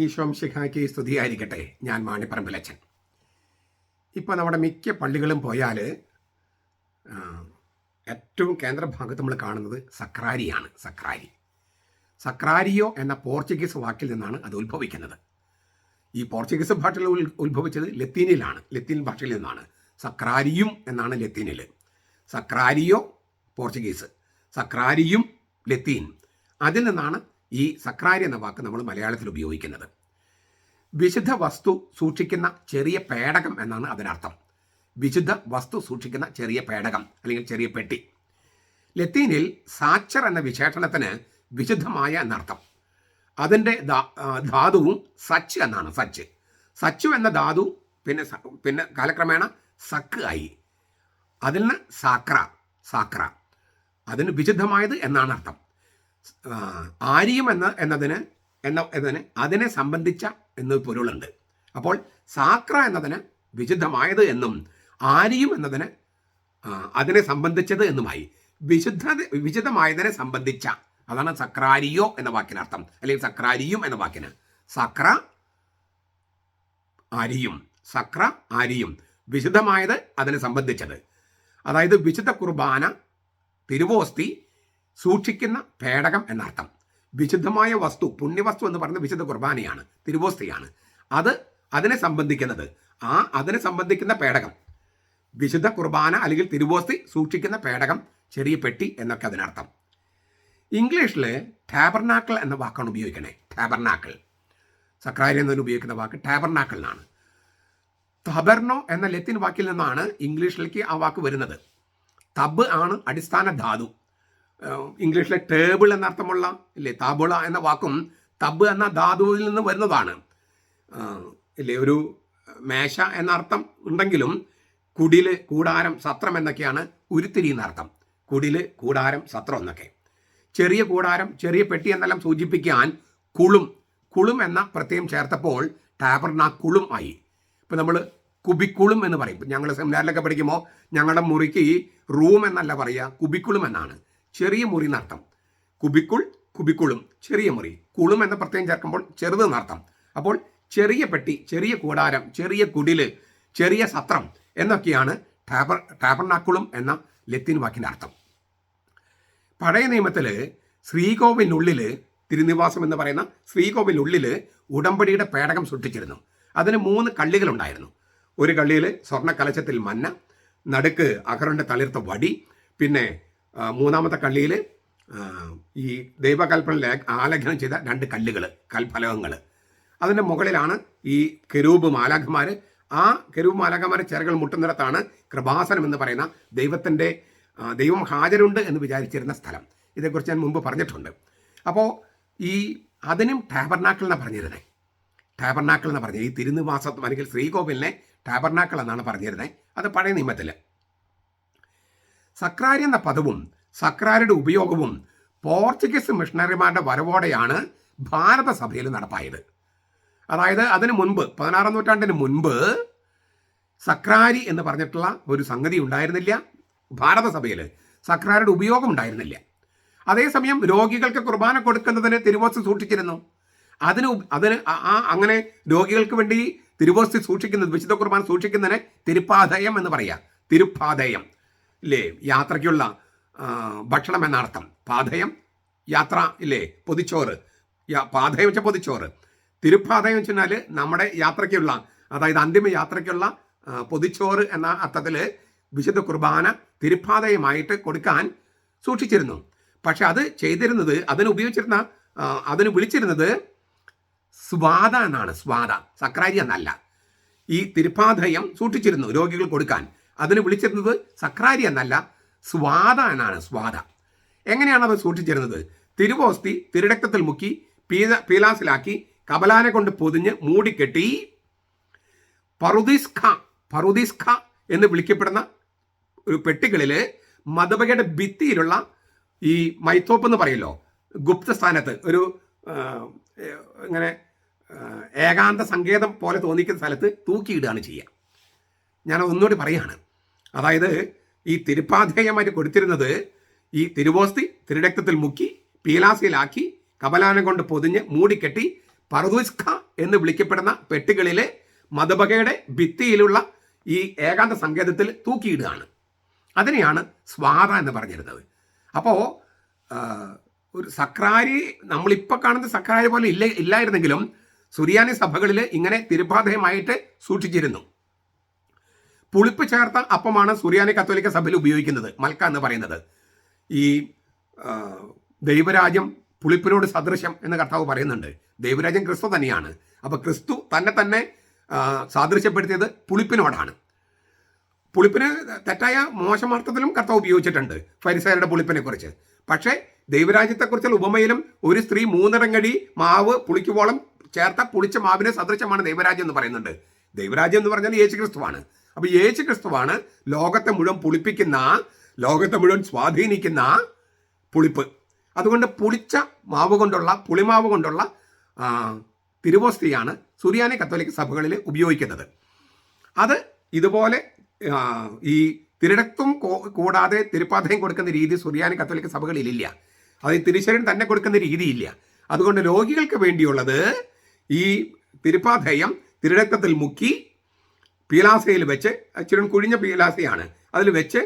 ഈശോം ശിഖായ്ക്ക് സ്തുതിയായിരിക്കട്ടെ. ഞാൻ മാണിപ്പറമ്പിലച്ചൻ ഇപ്പോൾ നമ്മുടെ മിക്ക പള്ളികളും പോയാൽ ഏറ്റവും കേന്ദ്രഭാഗത്ത് നമ്മൾ കാണുന്നത് സക്രാരിയാണ് സക്രാരി. സക്രാരിയോ എന്ന പോർച്ചുഗീസ് വാക്കിൽ നിന്നാണ് അത് ഉത്ഭവിക്കുന്നത്. ഈ പോർച്ചുഗീസ് ഭാഷയിൽ ഉത്ഭവിച്ചത് ലത്തീനിലാണ് ലത്തീൻ ഭാഷയിൽ നിന്നാണ്. സക്രാരിയും എന്നാണ് ലത്തീനിൽ സക്രാരിയോ പോർച്ചുഗീസ് സക്രാരിയും ലത്തീൻ. അതിൽ നിന്നാണ് ഈ സക്രാരി എന്ന വാക്ക് നമ്മൾ മലയാളത്തിൽ ഉപയോഗിക്കുന്നത്. വിശുദ്ധ വസ്തു സൂക്ഷിക്കുന്ന ചെറിയ പേടകം എന്നാണ് അതിനർത്ഥം. വിശുദ്ധ വസ്തു സൂക്ഷിക്കുന്ന ചെറിയ പേടകം അല്ലെങ്കിൽ ചെറിയ പെട്ടി. ലത്തീനിൽ സാച്ചർ എന്ന വിശേഷണത്തിന് വിശുദ്ധമായ എന്നർത്ഥം. അതിന്റെ ധാതുവും സച്ച് എന്നാണ് സച്ച്. സച്ചു എന്ന ധാതു പിന്നെ പിന്നെ കാലക്രമേണ സക്ക് ആയി. അതിൽ നിന്ന് സാക്ര സാക്ര. അതിന് വിശുദ്ധമായത് എന്നാണ് അർത്ഥം. ആര്യം എന്ന എന്നതിന് എന്ന എന്നതിന് അതിനെ സംബന്ധിച്ച എന്ന പൊരുളുണ്ട്. അപ്പോൾ സാക്ര എന്നതിന് വിശുദ്ധമായത് എന്നും ആര്യം എന്നതിന് അതിനെ സംബന്ധിച്ചത് എന്നുമായി. വിശുദ്ധ വിശുദ്ധമായതിനെ സംബന്ധിച്ച അതാണ് സക്രാരിയോ എന്ന വാക്കിനർത്ഥം. അല്ലെങ്കിൽ സക്രാരിയും എന്ന വാക്കിന്. സക്ര ആരിയും സക്ര ആരിയും വിശുദ്ധമായത് അതിനെ സംബന്ധിച്ചത്. അതായത് വിശുദ്ധ കുർബാന തിരുവോസ്തി സൂക്ഷിക്കുന്ന പേടകം എന്നർത്ഥം. വിശുദ്ധമായ വസ്തു പുണ്യവസ്തു എന്ന് പറയുന്നത് വിശുദ്ധ കുർബാനയാണ് തിരുവോസ്തിയാണ്. അത് അതിനെ സംബന്ധിക്കുന്നത് ആ അതിനെ സംബന്ധിക്കുന്ന പേടകം. വിശുദ്ധ കുർബാന അല്ലെങ്കിൽ തിരുവോസ്തി സൂക്ഷിക്കുന്ന പേടകം ചെറിയ പെട്ടി എന്നൊക്കെ അതിനർത്ഥം. ഇംഗ്ലീഷിൽ ടാബർനാക്കിൾ എന്ന വാക്കാണ് ഉപയോഗിക്കണേ ടാബർനാക്കിൾ. സക്രാരി എന്നതിന് ഉപയോഗിക്കുന്ന വാക്ക് ടാബർനാക്കിൾ എന്നാണ് തബർണോ എന്ന ലത്തിൻ വാക്കിൽ നിന്നാണ് ഇംഗ്ലീഷിലേക്ക് ആ വാക്ക് വരുന്നത്. തബ് ആണ് അടിസ്ഥാന ധാതു. ഇംഗ്ലീഷിലെ ടേബിൾ എന്നർത്ഥമുള്ള ഇല്ലേ താബുള എന്ന വാക്കും തബ് എന്ന ധാതുവിൽ നിന്ന് വരുന്നതാണ്. ഇല്ലേ ഒരു മേശ എന്ന അർത്ഥം ഉണ്ടെങ്കിലും കുടിൽ കൂടാരം സത്രം എന്നൊക്കെയാണ് ഉരുത്തിരി എന്നർത്ഥം. കുടിൽ കൂടാരം സത്രം എന്നൊക്കെ. ചെറിയ കൂടാരം ചെറിയ പെട്ടി എന്നെല്ലാം സൂചിപ്പിക്കാൻ കുളും കുളും എന്ന പ്രത്യയം ചേർത്തപ്പോൾ ടാബർനാ കുളും ആയി. ഇപ്പം നമ്മൾ കുബിക്കുളും എന്ന് പറയും. ഞങ്ങൾ സെമിനാറിലൊക്കെ പഠിക്കുമ്പോൾ ഞങ്ങളുടെ മുറിക്ക് റൂം എന്നല്ല പറയുക കുബിക്കുളും എന്നാണ്. ചെറിയ മുറി എന്നർത്ഥം. കുബിക്കുൾ കുബിക്കുളും ചെറിയ മുറി. കുളും എന്ന പ്രത്യയം ചേർക്കുമ്പോൾ ചെറുത് എന്നർത്ഥം. അപ്പോൾ ചെറിയ പെട്ടി ചെറിയ കൂടാരം ചെറിയ കുടിൽ ചെറിയ സത്രം എന്നൊക്കെയാണ് ടാബർ ടാബർനാക്കുളും എന്ന ലത്തീൻ വാക്കിന്റെ അർത്ഥം. പഴയ നിയമത്തിൽ ശ്രീകോവിലുള്ളിൽ തിരുനിവാസം എന്ന് പറയുന്ന ശ്രീകോവിലുള്ളിൽ ഉടമ്പടിയുടെ പേടകം സൃഷ്ടിച്ചിരുന്നു. അതിന് മൂന്ന് കള്ളികളുണ്ടായിരുന്നു. ഒരു കള്ളിയിൽ സ്വർണ കലശത്തിൽ മന്ന നടുക്ക് അഹറിന്റെ തളിർത്ത വടി പിന്നെ മൂന്നാമത്തെ കള്ളിയിൽ ഈ ദൈവകൽപ്പന ആലേഖനം ചെയ്ത രണ്ട് കല്ലുകൾ കൽഫലകങ്ങൾ അതിന്റെ മുകളിലാണ് ഈ കെരൂബ് മാലാഖമാർ ആ കെരൂബ് മാലാഖമാരെ ചിറകൾ മുട്ടുന്നിടത്താണ് കൃപാസനം എന്ന് പറയുന്ന ദൈവത്തിന്റെ ദൈവം ഹാജരുണ്ട് എന്ന് വിചാരിച്ചിരുന്ന സ്ഥലം. ഇതേക്കുറിച്ച് ഞാൻ മുമ്പ് പറഞ്ഞിട്ടുണ്ട്. അപ്പോൾ ഈ അതിനും ടാബർനാക്കിൾ എന്നാണ് പറഞ്ഞിരുന്നത് ടാബർനാക്കിൾ എന്ന് പറഞ്ഞത് ഈ തിരുനിവാസം അല്ലെങ്കിൽ ശ്രീകോവിലിനെ ടാബർനാക്കിൾ എന്നാണ് പറഞ്ഞിരുന്നത് അത് പഴയ നിയമത്തിൽ സക്രാരി എന്ന പദവും സക്രാരിയുടെ ഉപയോഗവും പോർച്ചുഗീസ് മിഷണറിമാരുടെ വരവോടെയാണ് ഭാരതസഭയിൽ നടപ്പായത്. അതായത് അതിനു മുൻപ് പതിനാറാം നൂറ്റാണ്ടിന് മുൻപ് സക്രാരി എന്ന് പറഞ്ഞിട്ടുള്ള ഒരു സംഗതി ഉണ്ടായിരുന്നില്ല. ഭാരതസഭയിൽ സക്രാരിയുടെ ഉപയോഗം ഉണ്ടായിരുന്നില്ല. അതേസമയം രോഗികൾക്ക് കുർബാന കൊടുക്കുന്നതിന് തിരുവോസ്തി സൂക്ഷിച്ചിരുന്നു. അതിന് അതിന് ആ അങ്ങനെ രോഗികൾക്ക് വേണ്ടി തിരുവോസ്തി സൂക്ഷിക്കുന്നത് വിശുദ്ധ കുർബാന സൂക്ഷിക്കുന്നതിന് തിരുപ്പാതയം എന്ന് പറയാം. തിരുപ്പാതയം ഇല്ലേ യാത്രയ്ക്കുള്ള ഭക്ഷണം എന്നർത്ഥം പാതയം യാത്ര ഇല്ലേ പൊതിച്ചോറ്. പാതയം വെച്ച പൊതിച്ചോറ്. തിരുപ്പാതയം വെച്ചാൽ നമ്മുടെ യാത്രയ്ക്കുള്ള അതായത് അന്തിമ യാത്രയ്ക്കുള്ള പൊതിച്ചോറ് എന്ന അർത്ഥത്തിൽ വിശുദ്ധ കുർബാന തിരുപ്പാതയമായിട്ട് കൊടുക്കാൻ സൂക്ഷിച്ചിരുന്നു. പക്ഷെ അത് ചെയ്തിരുന്നത് അതിന് ഉപയോഗിച്ചിരുന്ന അതിന് വിളിച്ചിരുന്നത് സ്വാദ എന്നാണ്. സ്വാദ സക്രാരി എന്നല്ല. ഈ തിരുപ്പാതയം സൂക്ഷിച്ചിരുന്നു രോഗികൾ കൊടുക്കാൻ. അതിന് വിളിച്ചിരുന്നത് സക്രാരി എന്നല്ല സ്വാദ എന്നാണ് സ്വാദ. എങ്ങനെയാണ് അത് സൂക്ഷിച്ചിരുന്നത്? തിരുവോസ്തി തിരുരക്തത്തിൽ മുക്കി പീല പീലാസിലാക്കി കബലാനെ കൊണ്ട് പൊതിഞ്ഞ് മൂടിക്കെട്ടി. പറുദിസ്ഖ പറുദിസ്ഖ എന്ന് വിളിക്കപ്പെടുന്ന ഒരു പെട്ടികളിൽ മതബകയുടെ ഭിത്തിയിലുള്ള ഈ മൈത്തോപ്പ് എന്ന് പറയല്ലോ ഗുപ്തസ്ഥാനത്ത് ഒരു ഇങ്ങനെ ഏകാന്ത സങ്കേതം പോലെ തോന്നിക്കുന്ന സ്ഥലത്ത് തൂക്കിയിടുകയാണ് ചെയ്യുക. ഞാൻ ഒന്നുകൂടി പറയാണ്. അതായത് ഈ തിരുപ്പാധേയമായിട്ട് കൊടുത്തിരുന്നത് ഈ തിരുവോസ്തി തിരുരക്തത്തിൽ മുക്കി പീലാസിയിലാക്കി കപലാനം കൊണ്ട് പൊതിഞ്ഞ് മൂടിക്കെട്ടി പർദുസ്ഖ എന്ന് വിളിക്കപ്പെടുന്ന പെട്ടികളിലെ മതബകയുടെ ഭിത്തിയിലുള്ള ഈ ഏകാന്ത സങ്കേതത്തിൽ തൂക്കിയിടുകയാണ്. അതിനെയാണ് സ്വാത എന്ന് പറഞ്ഞിരുന്നത്. അപ്പോൾ ഒരു സക്രാരി നമ്മളിപ്പോൾ കാണുന്ന സക്രാരി പോലെ ഇല്ല ഇല്ലായിരുന്നെങ്കിലും സുറിയാനി സഭകളിൽ ഇങ്ങനെ തിരുപാതയമായിട്ട് സൂക്ഷിച്ചിരുന്നു. പുളിപ്പ് ചേർത്ത അപ്പമാണ് സുറിയാനി കത്തോലിക്ക സഭയിൽ ഉപയോഗിക്കുന്നത് മൽക്ക എന്ന് പറയുന്നത്. ഈ ദൈവരാജ്യം പുളിപ്പിനോട് സദൃശ്യം എന്ന് കർത്താവ് പറയുന്നുണ്ട്. ദൈവരാജ്യം ക്രിസ്തു തന്നെയാണ്. അപ്പോൾ ക്രിസ്തു തന്നെ തന്നെ സാദൃശ്യപ്പെടുത്തിയത് പുളിപ്പിനോടാണ്. പുളിപ്പിന് തെറ്റായ മോശമാർത്ഥത്തിലും കർത്താവ് ഉപയോഗിച്ചിട്ടുണ്ട് ഫരിസയരുടെ പുളിപ്പിനെ കുറിച്ച് പക്ഷേ ദൈവരാജ്യത്തെക്കുറിച്ചുള്ള ഉപമയിലും ഒരു സ്ത്രീ മൂന്നിടങ്ങടി മാവ് പുളിക്കുവോളം ചേർത്ത പുളിച്ച മാവിനെ സദൃശ്യമാണ് ദൈവരാജ്യം എന്ന് പറയുന്നുണ്ട്. ദൈവരാജ്യം എന്ന് പറഞ്ഞാൽ യേശു ക്രിസ്തുവാണ് അപ്പൊ യേശു ക്രിസ്തുവാണ് ലോകത്തെ മുഴുവൻ പുളിപ്പിക്കുന്ന ലോകത്തെ മുഴുവൻ സ്വാധീനിക്കുന്ന പുളിപ്പ്. അതുകൊണ്ട് പുളിച്ച മാവ് കൊണ്ടുള്ള പുളിമാവ് കൊണ്ടുള്ള തിരുവോസ്തിയാണ് സുറിയാനി കത്തോലിക്ക സഭകളിൽ ഉപയോഗിക്കുന്നത്. അത് ഇതുപോലെ ഈ തിരുടത്തും കൂടാതെ തിരുപ്പാതയും കൊടുക്കുന്ന രീതി സുറിയാനി കത്തോലിക്ക സഭകളിലില്ല. അത് തിരുശരൻ തന്നെ കൊടുക്കുന്ന രീതിയില്ല. അതുകൊണ്ട് രോഗികൾക്ക് വേണ്ടിയുള്ളത് ഈ തിരുപ്പാധയം തിരടക്കത്തിൽ മുക്കി പീലാസയിൽ വെച്ച് ഇച്ചിരി കുഴിഞ്ഞ പീലാസയാണ്. അതിൽ വെച്ച്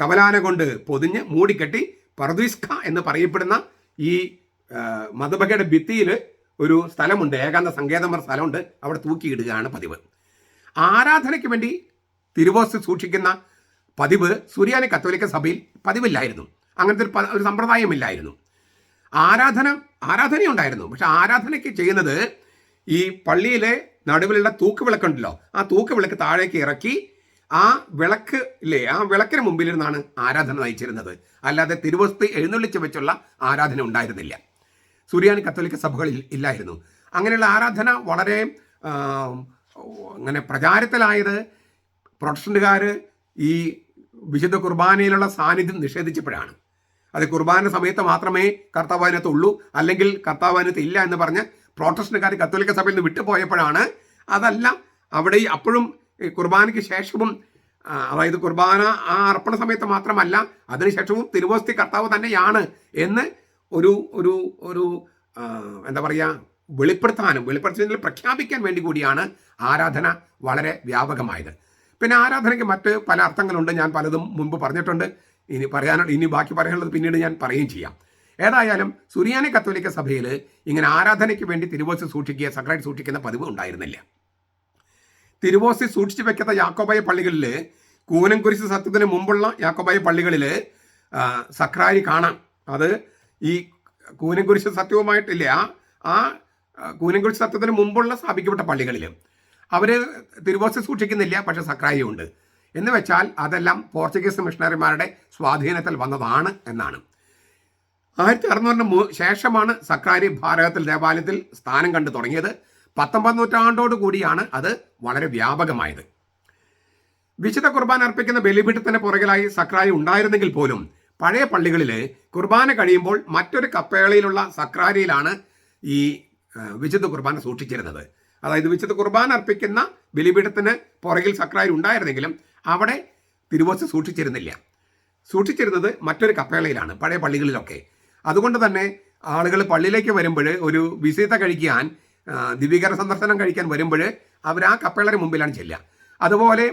കവലാന കൊണ്ട് പൊതിഞ്ഞ് മൂടിക്കെട്ടി പർദ്വിസ്ഖ എന്ന് പറയപ്പെടുന്ന ഈ മതബഹയുടെ ഭിത്തിയിൽ ഒരു സ്ഥലമുണ്ട്. ഏകാന്ത സങ്കേതമർ സ്ഥലമുണ്ട്. അവിടെ തൂക്കിയിടുകയാണ് പതിവ്. ആരാധനയ്ക്ക് വേണ്ടി തിരുവോസ് സൂക്ഷിക്കുന്ന പതിവ് സുറിയാനി കത്തോലിക്ക സഭയിൽ പതിവില്ലായിരുന്നു. അങ്ങനത്തെ ഒരു ഒരു സമ്പ്രദായമില്ലായിരുന്നു. ആരാധന ആരാധനയുണ്ടായിരുന്നു. പക്ഷെ ആരാധനയ്ക്ക് ചെയ്യുന്നത് ഈ പള്ളിയിലെ നടുവിലുള്ള തൂക്ക് വിളക്കുണ്ടല്ലോ ആ തൂക്ക് വിളക്ക് താഴേക്ക് ഇറക്കി ആ വിളക്ക് ഇല്ലേ ആ വിളക്കിന് മുമ്പിലിരുന്നാണ് ആരാധന നയിച്ചിരുന്നത്. അല്ലാതെ തിരുവസ്തി എഴുന്നള്ളിച്ച് വെച്ചുള്ള ആരാധന ഉണ്ടായിരുന്നില്ല. സുറിയാനി കത്തോലിക്ക സഭകളിൽ ഇല്ലായിരുന്നു. അങ്ങനെയുള്ള ആരാധന വളരെ അങ്ങനെ പ്രചാരത്തിലായത് പ്രൊട്ടസ്റ്റന്റുകാർ ഈ വിശുദ്ധ കുർബാനയിലുള്ള സാന്നിധ്യം നിഷേധിച്ചപ്പോഴാണ്. അത് കുർബാന സമയത്ത് മാത്രമേ കർത്താവ് ഉള്ളൂ അല്ലെങ്കിൽ കർത്താവ് അതിനകത്ത് ഇല്ല എന്ന് പറഞ്ഞ് പ്രോട്ടസ്റ്റന്റുകാർ കത്തോലിക്ക സഭയിൽ നിന്ന് വിട്ടുപോയപ്പോഴാണ് അതല്ല അവിടെ അപ്പോഴും കുർബാനയ്ക്ക് ശേഷവും അതായത് കുർബാന ആ അർപ്പണ സമയത്ത് മാത്രമല്ല അതിനുശേഷവും തിരുവോസ്തി കർത്താവ് തന്നെയാണ് എന്ന് ഒരു ഒരു ഒരു എന്താ പറയുക വെളിപ്പെടുത്താനും വെളിപ്പെടുത്തുന്നതിൽ പ്രഖ്യാപിക്കാൻ വേണ്ടി കൂടിയാണ് ആരാധന വളരെ വ്യാപകമായത്. പിന്നെ ആരാധനയ്ക്ക് മറ്റ് പല അർത്ഥങ്ങളുണ്ട് ഞാൻ പലതും മുൻപ് പറഞ്ഞിട്ടുണ്ട്. ഇനി പറയാനുള്ള ഇനി ബാക്കി പറയാനുള്ളത് പിന്നീട് ഞാൻ പറയുകയും ചെയ്യാം. ഏതായാലും സുറിയാനി കത്തോലിക്ക സഭയിൽ ഇങ്ങനെ ആരാധനയ്ക്ക് വേണ്ടി തിരുവോസി സൂക്ഷിക്കുക സക്രൈറ്റ് സൂക്ഷിക്കുന്ന പതിവ് ഉണ്ടായിരുന്നില്ല. തിരുവോസി സൂക്ഷിച്ചു വെക്കുന്ന യാക്കോബായ പള്ളികളിൽ കൂനം കുരിശ് സത്യത്തിന് മുമ്പുള്ള യാക്കോബായ പള്ളികളിൽ സക്രാരി കാണാം. അത് ഈ കൂനം കുരിശ് സത്യവുമായിട്ടില്ല. ആ കൂനം കുരിശ് സത്യത്തിന് മുമ്പുള്ള സ്ഥാപിക്കപ്പെട്ട പള്ളികളിൽ അവർ തിരുവോസി സൂക്ഷിക്കുന്നില്ല പക്ഷെ സക്രാരി ഉണ്ട് എന്ന് വെച്ചാൽ അതെല്ലാം പോർച്ചുഗീസ് മിഷണറിമാരുടെ സ്വാധീനത്തിൽ വന്നതാണ് എന്നാണ്. ആയിരത്തി അറുന്നൂറിന് ശേഷമാണ് സക്കാരി ഭാരതത്തിൽ ദേവാലയത്തിൽ സ്ഥാനം കണ്ടു തുടങ്ങിയത്. പത്തൊമ്പത് നൂറ്റാണ്ടോട് കൂടിയാണ് അത് വളരെ വ്യാപകമായത്. വിശുദ്ധ കുർബാന അർപ്പിക്കുന്ന ബലിപീഠത്തിന് പുറകിലായി സക്രാരി ഉണ്ടായിരുന്നെങ്കിൽ പോലും പഴയ പള്ളികളിൽ കുർബാന കഴിയുമ്പോൾ മറ്റൊരു കപ്പേളയിലുള്ള സക്രാരിയിലാണ് ഈ വിശുദ്ധ കുർബാന സൂക്ഷിച്ചിരുന്നത്. അതായത് വിശുദ്ധ കുർബാന അർപ്പിക്കുന്ന ബലിപീഠത്തിന് പുറകിൽ സക്രാരി ഉണ്ടായിരുന്നെങ്കിലും അവിടെ തിരുവോസ് സൂക്ഷിച്ചിരുന്നില്ല. സൂക്ഷിച്ചിരുന്നത് മറ്റൊരു കപ്പേളയിലാണ് പഴയ പള്ളികളിലൊക്കെ. അതുകൊണ്ട് തന്നെ ആളുകൾ പള്ളിയിലേക്ക് വരുമ്പോൾ ഒരു വിസീത കഴിക്കാൻ ദിവ്യീകരണ സന്ദർശനം കഴിക്കാൻ വരുമ്പോൾ അവർ ആ കപ്പേളയുടെ മുമ്പിലാണ് ചെല്ലുക. അതുപോലെ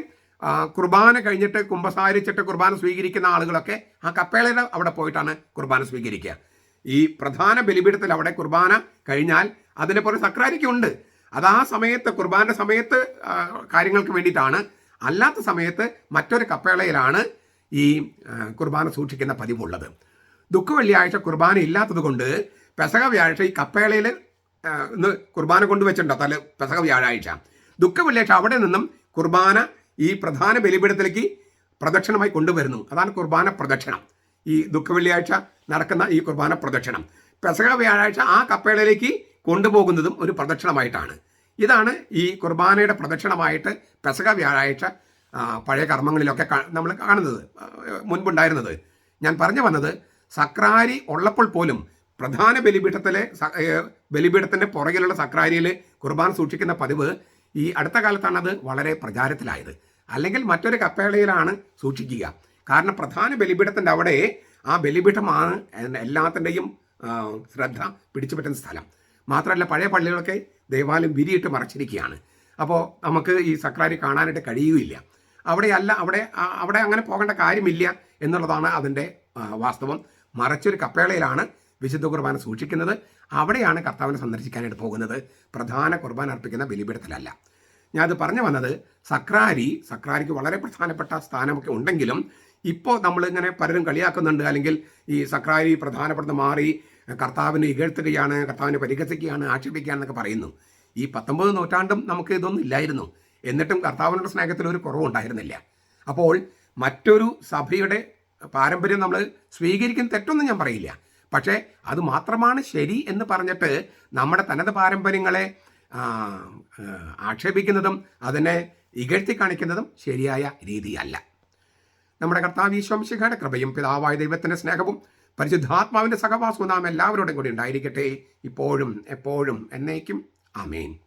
കുർബാന കഴിഞ്ഞിട്ട് കുമ്പസാരിച്ചിട്ട് കുർബാന സ്വീകരിക്കുന്ന ആളുകളൊക്കെ ആ കപ്പേളയുടെ അവിടെ പോയിട്ടാണ് കുർബാന സ്വീകരിക്കുക. ഈ പ്രധാന ബലിപീഠത്തിൽ അവിടെ കുർബാന കഴിഞ്ഞാൽ അതിന് പുറം സക്രാരിക്കുണ്ട്. അത് ആ സമയത്ത് കുർബാന സമയത്ത് കാര്യങ്ങൾക്ക് വേണ്ടിയിട്ടാണ്. അല്ലാത്ത സമയത്ത് മറ്റൊരു കപ്പേളയിലാണ് ഈ കുർബാന സൂക്ഷിക്കുന്ന പതിവുള്ളത്. ദുഃഖ വെള്ളിയാഴ്ച കുർബാന ഇല്ലാത്തത് കൊണ്ട് പെസക വ്യാഴാഴ്ച ഈ കപ്പേളയിൽ ഇന്ന് കുർബാന കൊണ്ടുവച്ചിട്ടുണ്ടോ തല പെസക വ്യാഴാഴ്ച. ദുഃഖ വെള്ളിയാഴ്ച അവിടെ നിന്നും കുർബാന ഈ പ്രധാന ബലിപീഠത്തിലേക്ക് പ്രദക്ഷിണമായി കൊണ്ടുവരുന്നു. അതാണ് കുർബാന പ്രദക്ഷിണം. ഈ ദുഃഖ വെള്ളിയാഴ്ച നടക്കുന്ന ഈ കുർബാന പ്രദക്ഷിണം. പെസക വ്യാഴാഴ്ച ആ കപ്പേളയിലേക്ക് കൊണ്ടുപോകുന്നതും ഒരു പ്രദക്ഷിണമായിട്ടാണ്. ഇതാണ് ഈ കുർബാനയുടെ പ്രദക്ഷിണമായിട്ട് പെസക വ്യാഴാഴ്ച പഴയ കർമ്മങ്ങളിലൊക്കെ നമ്മൾ കാണുന്നത് മുൻപുണ്ടായിരുന്നത്. ഞാൻ പറഞ്ഞു വന്നത് സക്രാരി ഉള്ളപ്പോൾ പോലും പ്രധാന ബലിപീഠത്തിലെ ബലിപീഠത്തിന്റെ പുറകിലുള്ള സക്രാരിയിൽ കുർബാന സൂക്ഷിക്കുന്ന പതിവ് ഈ അടുത്ത കാലത്താണ് അത് വളരെ പ്രചാരത്തിലായത്. അല്ലെങ്കിൽ മറ്റൊരു കപ്പേളയിലാണ് സൂക്ഷിക്കുക. കാരണം പ്രധാന ബലിപീഠത്തിന്റെ അവിടെ ആ ബലിപീഠമാണ് എല്ലാത്തിന്റെയും ശ്രദ്ധ പിടിച്ചുപറ്റുന്ന സ്ഥലം. മാത്രമല്ല പഴയ പള്ളികളൊക്കെ ദേവാലയം വിരിയിട്ട് മറച്ചിരിക്കുകയാണ്. അപ്പോൾ നമുക്ക് ഈ സക്രാരി കാണാനായിട്ട് കഴിയുകയില്ല. അവിടെയല്ല അവിടെ അവിടെ അങ്ങനെ പോകേണ്ട കാര്യമില്ല എന്നുള്ളതാണ് അതിന്റെ വാസ്തവം. മറച്ചൊരു കപ്പേളയിലാണ് വിശുദ്ധ കുർബാന സൂക്ഷിക്കുന്നത്. അവിടെയാണ് കർത്താവിനെ സന്ദർശിക്കാനായിട്ട് പോകുന്നത്. പ്രധാന കുർബാന അർപ്പിക്കുന്ന ബലിപീഠത്തിലല്ല. അത് പറഞ്ഞു വന്നത് സക്രാരി സക്രാരിക്ക് വളരെ പ്രധാനപ്പെട്ട സ്ഥാനമൊക്കെ ഉണ്ടെങ്കിലും ഇപ്പോൾ നമ്മളിങ്ങനെ പലരും കളിയാക്കുന്നുണ്ട്. അല്ലെങ്കിൽ ഈ സക്രാരി പ്രധാനപ്പെട്ട മാറി കർത്താവിനെ ഇകഴ്ത്തുകയാണ് കർത്താവിനെ പരിഹസിക്കുകയാണ് ആക്ഷേപിക്കുകയാണെന്നൊക്കെ പറയുന്നു. ഈ പത്തൊമ്പത് നൂറ്റാണ്ടും നമുക്ക് ഇതൊന്നും ഇല്ലായിരുന്നു. എന്നിട്ടും കർത്താവിനുടെ സ്നേഹത്തിൽ ഒരു കുറവുണ്ടായിരുന്നില്ല. അപ്പോൾ മറ്റൊരു സഭയുടെ പാരമ്പര്യം നമ്മൾ സ്വീകരിക്കുന്ന തെറ്റൊന്നും ഞാൻ പറയില്ല. പക്ഷേ അത് മാത്രമാണ് ശരി എന്ന് പറഞ്ഞിട്ട് നമ്മുടെ തനത് പാരമ്പര്യങ്ങളെ ആക്ഷേപിക്കുന്നതും അതിനെ ഇകഴ്ത്തി കാണിക്കുന്നതും ശരിയായ രീതിയല്ല. നമ്മുടെ കർത്താവ് ഈശ്വംശിഖയുടെ കൃപയും പിതാവായ ദൈവത്തിന്റെ സ്നേഹവും പരിശുദ്ധാത്മാവിന്റെ സഹവാസവും നാം എല്ലാവരോടും കൂടി ഉണ്ടായിരിക്കട്ടെ. ഇപ്പോഴും എപ്പോഴും എന്നേക്കും. ആമേൻ.